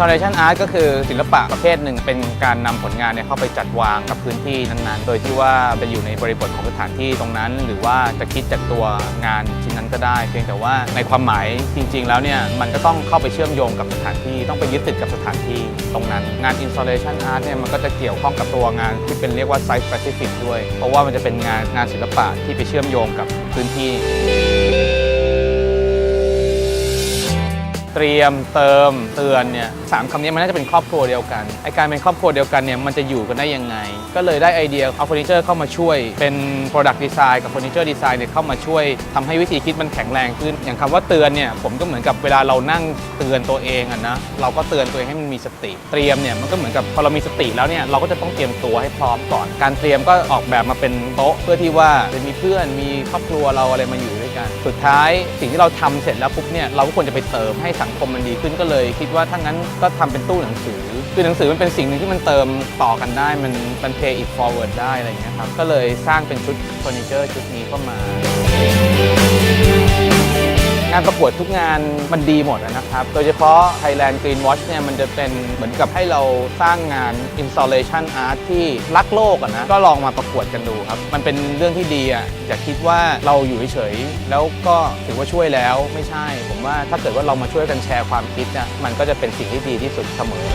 installation art ก็คือศิลปะประเภทหนึ่งเป็นการนำผลงานเนี่ยเข้าไปจัดวางกับพื้นที่นั้นๆ โดยที่ว่าเป็นอยู่ในบริบทของสถานที่ตรงนั้น หรือว่าจะคิดจากตัวงานชิ้นนั้นก็ได้ เพียงแต่ว่าในความหมายจริง ๆ แล้วเนี่ยมันก็ต้องเข้าไปเชื่อมโยงกับสถานที่ต้องไปยึดติดกับสถานที่ตรงนั้น งาน installation art เนี่ยมันก็จะเกี่ยวข้องกับตัวงานที่เป็นเรียกว่า site specific ด้วย เพราะว่ามันจะเป็นงานงานศิลปะที่ไปเชื่อมโยงกับพื้นที่ เตรียมเติมเตือนเนี่ยสามคำนี้มันน่าจะเป็นครอบครัวเดียวกันไอการเป็นครอบครัวเดียวกันเนี่ยมันจะอยู่กันได้ยังไง ก็เลยได้ไอเดียเอาเฟอร์นิเจอร์เข้ามาช่วย เป็น Product Design กับเฟอร์นิเจอร์ดีไซน์เนี่ยเข้ามาช่วยทำให้วิธีคิดมันแข็งแรงขึ้น อย่างคำว่าเตือนเนี่ยผมก็เหมือนกับเวลาเรานั่งเตือนตัวเองอะนะเราก็เตือนตัวเองให้มันมีสติเตรียมเนี่ยมันก็เหมือนกับพอเรามีสติแล้วเนี่ยเราก็จะต้องเตรียมตัวให้พร้อมก่อน การเตรียมก็ออกแบบมาเป็นโต๊ะเพื่อที่ว่าจะมีเพื่อนมีครอบครัวเราอะไรมาอยู่ด้วยกัน สุดท้ายสิ่งที่เราทำเสร็จแล้วปุ๊บเนี่ยเราก็ควรจะไปเติมให้สังคมมันดีขึ้นก็เลย คิดว่าถ้างั้นก็ทำเป็นตู้หนังสือคือหนังสือมันเป็นสิ่งหนึ่งที่มันเติมต่อกันได้ มันมัน pay it forward ได้อะไรเงี้ยครับก็เลยสร้างเป็นชุดเฟอร์นิเจอร์ชุดนี้เข้ามา งานประกวดทุกงานมันดีหมดนะครับ โดยเฉพาะ Thailand Green Watch เนี่ยมันจะเป็นเหมือนกับให้เราสร้างงาน installation art ที่รักโลกนะ ก็ลองมาประกวดกันดูครับ มันเป็นเรื่องที่ดีอะอย่าคิดว่าเราอยู่เฉยๆแล้วก็ถือว่าช่วยแล้วไม่ใช่ ผมว่าถ้าเกิดว่าเรามาช่วยกันแชร์ความคิดอะมันก็จะเป็นสิ่งที่ดีที่สุดเสมอ